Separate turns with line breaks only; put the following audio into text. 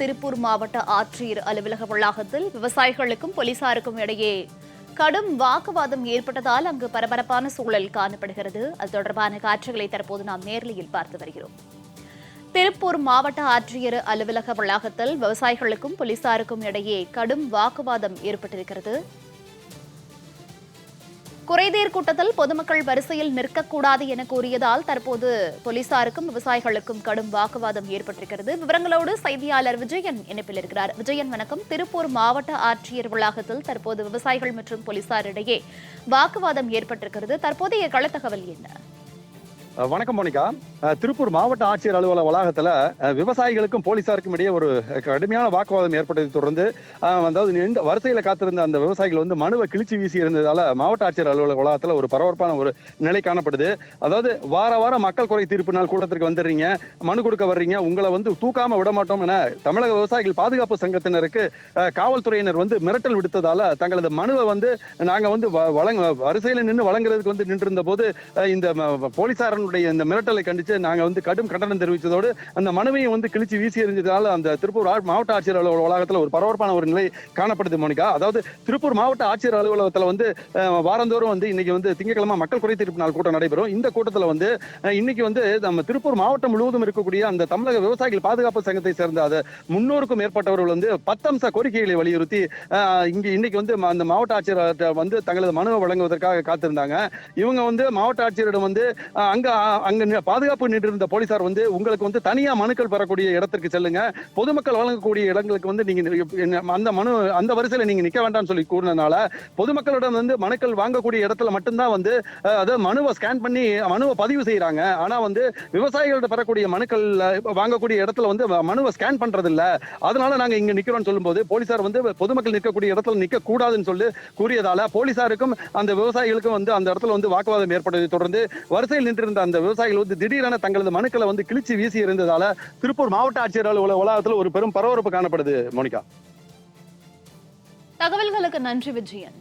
திருப்பூர் மாவட்ட ஆட்சியர் அலுவலக வளாகத்தில் விவசாயிகளுக்கும் போலீசாருக்கும் இடையே கடும் வாக்குவாதம் ஏற்பட்டதால் அங்கு பரபரப்பான சூழல் காணப்படுகிறது. அது தொடர்பான காட்சிகளை தற்போது நாம் நேரலையில் பார்த்து வருகிறோம். திருப்பூர் மாவட்ட ஆட்சியர் அலுவலக வளாகத்தில் விவசாயிகளுக்கும் போலீசாருக்கும் இடையே கடும் வாக்குவாதம் ஏற்பட்டிருக்கிறது. குறைதீர் கூட்டத்தில் பொதுமக்கள் வரிசையில் நிற்கக்கூடாது என கூறியதால் தற்போது போலீசாருக்கும் விவசாயிகளுக்கும் கடும் வாக்குவாதம் ஏற்பட்டிருக்கிறது. விவரங்களோடு செய்தியாளர் விஜயன் இணைப்பில் இருக்கிறார். விஜயன் வணக்கம். திருப்பூர் மாவட்ட ஆட்சியர் வளாகத்தில் தற்போது விவசாயிகள் மற்றும் போலீசாரிடையே வாக்குவாதம் ஏற்பட்டிருக்கிறது. தற்போதைய களத்தகவல் என்ன?
வணக்கம் மோனிகா. திருப்பூர் மாவட்ட ஆட்சியர் அலுவலக வளாகத்துல விவசாயிகளுக்கும் போலீசாருக்கும் இடையே ஒரு கடுமையான வாக்குவாதம் ஏற்பட்டதை தொடர்ந்து அதாவது நின்று வரிசையில காத்திருந்த அந்த விவசாயிகள் வந்து மனுவை கிழிச்சு வீசி இருந்ததால மாவட்ட ஆட்சியர் அலுவலக வளாகத்துல ஒரு பரபரப்பான ஒரு நிலை காணப்படுது. அதாவது வார வாரம் மக்கள் குறை தீர்ப்பு நாள் கூட்டத்திற்கு வந்துடுறீங்க மனு கொடுக்க வர்றீங்க உங்களை வந்து தூக்காம விட மாட்டோம் என தமிழக விவசாயிகள் பாதுகாப்பு சங்கத்தினருக்கு காவல்துறையினர் வந்து மிரட்டல் விடுத்ததால தங்களது மனுவை வந்து நாங்க வந்து வ- வழங்க வரிசையில நின்று வழங்குறதுக்கு வந்து நின்றிருந்த போது இந்த போலீசார் போலீசாரனுடைய இந்த மிரட்டலை கண்டிச்சு நாங்க வந்து கடும் கண்டனம் தெரிவித்ததோடு அந்த மனுவையும் வந்து கிழிச்சு வீசி எறிஞ்சதால அந்த திருப்பூர் மாவட்ட ஆட்சியர் அலுவலக வளாகத்துல ஒரு பரபரப்பான ஒரு நிலை காணப்படுது மோனிகா. அதாவது திருப்பூர் மாவட்ட ஆட்சியர் அலுவலகத்துல வந்து வாரந்தோறும் வந்து இன்னைக்கு வந்து திங்கட்கிழமை மக்கள் குறை தீர்ப்பு நாள் கூட்டம் நடைபெறும். இந்த கூட்டத்துல வந்து இன்னைக்கு வந்து நம்ம திருப்பூர் மாவட்டம் முழுவதும் இருக்கக்கூடிய அந்த தமிழக விவசாயிகள் பாதுகாப்பு சங்கத்தை சேர்ந்த அது முன்னூறுக்கும் மேற்பட்டவர்கள் வந்து பத்தம்ச கோரிக்கைகளை வலியுறுத்தி இங்கே இன்னைக்கு வந்து அந்த மாவட்ட ஆட்சியர் வந்து தங்களது மனுவை வழங்குவதற்காக காத்திருந்தாங்க. இவங்க வந்து மாவட்ட ஆட்சியரிடம் வந்து அங்க அங்க அங்க நி- பாதுகாப்பு நின்றிருந்த போலீசார் வந்து உங்களுக்கு வந்து தனியா மனுக்கள் பெறக்கூடிய இடத்திற்கு செல்லுங்க. பொதுமக்கள் வழங்கக்கூடிய இடங்களுக்கு வந்து நீங்க அந்த மனு அந்த வரிசையில நீங்க நிக்க வேண்டாம்னு சொல்லி கூறினதுனால பொதுமக்களிடம் வந்து மனுக்கள் வாங்கக்கூடிய இடத்துல மட்டும்தான் வந்து அதாவது மனுவை ஸ்கேன் பண்ணி மனுவை பதிவு செய்யறாங்க ஆனா வந்து விவசாயிகள்ட்ட பெறக்கூடிய மனுக்கள் வாங்கக்கூடிய இடத்துல வந்து மனுவை ஸ்கேன் பண்றது இல்ல அதனால நாங்க இங்க நிக்கிறோம் சொல்லும்போது போலீசார் வந்து பொதுமக்கள் நிற்கக்கூடிய இடத்துல நிக்க கூடாதுன்னு சொல்லி கூறியதால போலீசாருக்கும் அந்த விவசாயிகளுக்கும் வந்து அந்த இடத்துல வந்து வாக்குவாதம் ஏற்பட்டதை தொடர்ந்து வரிசையில் நின்றிருந்த அந்த விவசாயிகள் வந்து திடீரென தங்களது மனுக்களை வந்து கிழிச்சு வீசி இருந்ததால திருப்பூர் மாவட்ட ஆட்சியர் அலுவலக வளாகத்தில் ஒரு பெரும் பரபரப்பு காணப்படுது மோனிகா.
தகவல்களுக்கு நன்றி விஜயன்.